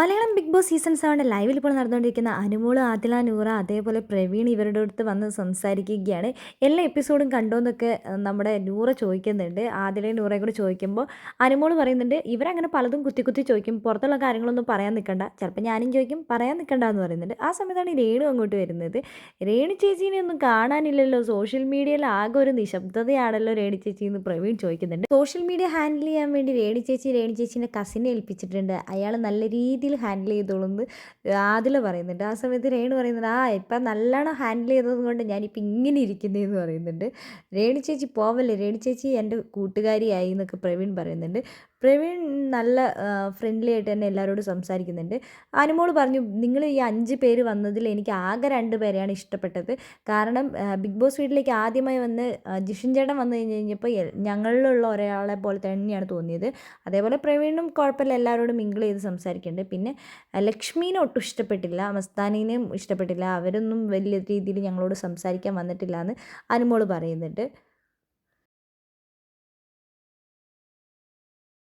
Malayalam big Boss season സെവന്റെ ലൈവിൽ ഇപ്പോൾ നടന്നുകൊണ്ടിരിക്കുന്ന അനുമോൾ ആദില നൂറ അതേപോലെ പ്രവീൺ ഇവരുടെ അടുത്ത് വന്ന് സംസാരിക്കുകയാണ്. എല്ലാ എപ്പിസോഡും കണ്ടോന്നൊക്കെ എന്നൊക്കെ നമ്മുടെ നൂറ ചോദിക്കുന്നുണ്ട്. ആദിലയും നൂറയും കൂടെ ചോദിക്കുമ്പോൾ അനുമോൾ പറയുന്നുണ്ട് ഇവരങ്ങനെ പലതും കുത്തി കുത്തി ചോദിക്കും. പുറത്തുള്ള കാര്യങ്ങളൊന്നും പറയാൻ നിൽക്കണ്ട. ചിലപ്പോൾ ഞാനും ചോദിക്കും പറയാൻ നിൽക്കണ്ട എന്ന് പറയുന്നുണ്ട്. ആ സമയത്താണ് രേണു അങ്ങോട്ട് വരുന്നത്. രേണു ചേച്ചീനെ ഒന്നും കാണാനില്ലല്ലോ. സോഷ്യൽ മീഡിയയിൽ ആകെ ഒരു നിശബ്ദതയാണല്ലോ രേണു ചേച്ചി എന്ന് പ്രവീൺ ചോദിക്കുന്നുണ്ട്. സോഷ്യൽ മീഡിയ ഹാൻഡിൽ ചെയ്യാൻ വേണ്ടി രേണു ചേച്ചി രേണു ചേച്ചീന്റെ കസിനെ ഏൽപ്പിച്ചിട്ടുണ്ട്. അയാൾ നല്ല രീതിയിൽ ഹാൻഡിൽ ചെയ്തോളുന്ന് ആദില പറയുന്നുണ്ട്. ആ സമയത്ത് രേണു പറയുന്നുണ്ട് ആ ഇപ്പം നല്ലോണം ഹാൻഡിൽ ചെയ്തത് കൊണ്ട് ഞാനിപ്പോൾ ഇങ്ങനെ ഇരിക്കുന്നതെന്ന് പറയുന്നുണ്ട്. രേണു ചേച്ചി പോവല്ലേ? രേണു ചേച്ചി എന്റെ കൂട്ടുകാരിയായി എന്നൊക്കെ പ്രവീൺ പറയുന്നുണ്ട്. പ്രവീൺ നല്ല ഫ്രണ്ട്ലി ആയിട്ട് തന്നെ എല്ലാവരോടും സംസാരിക്കുന്നുണ്ട്. അനുമോൾ പറഞ്ഞു നിങ്ങൾ ഈ അഞ്ച് പേര് വന്നതിൽ എനിക്ക് ആകെ രണ്ട് പേരെയാണ് ഇഷ്ടപ്പെട്ടത്. കാരണം ബിഗ് ബോസ് വീട്ടിലേക്ക് ആദ്യമായി വന്ന് ജിഷൻ ചേട്ടൻ വന്നു കഴിഞ്ഞ് കഴിഞ്ഞപ്പോൾ ഞങ്ങളിലുള്ള ഒരാളെ പോലെ തന്നെയാണ് തോന്നിയത്. അതേപോലെ പ്രവീണും കുഴപ്പമില്ല എല്ലാവരോടും മിങ്കിൾ ചെയ്ത് സംസാരിക്കുന്നുണ്ട്. പിന്നെ ലക്ഷ്മീനെ ഒട്ടും ഇഷ്ടപ്പെട്ടില്ല മസ്താനീനെയും ഇഷ്ടപ്പെട്ടില്ല അവരൊന്നും വലിയ രീതിയിൽ ഞങ്ങളോട് സംസാരിക്കാൻ വന്നിട്ടില്ല എന്ന് അനുമോൾ പറയുന്നുണ്ട്.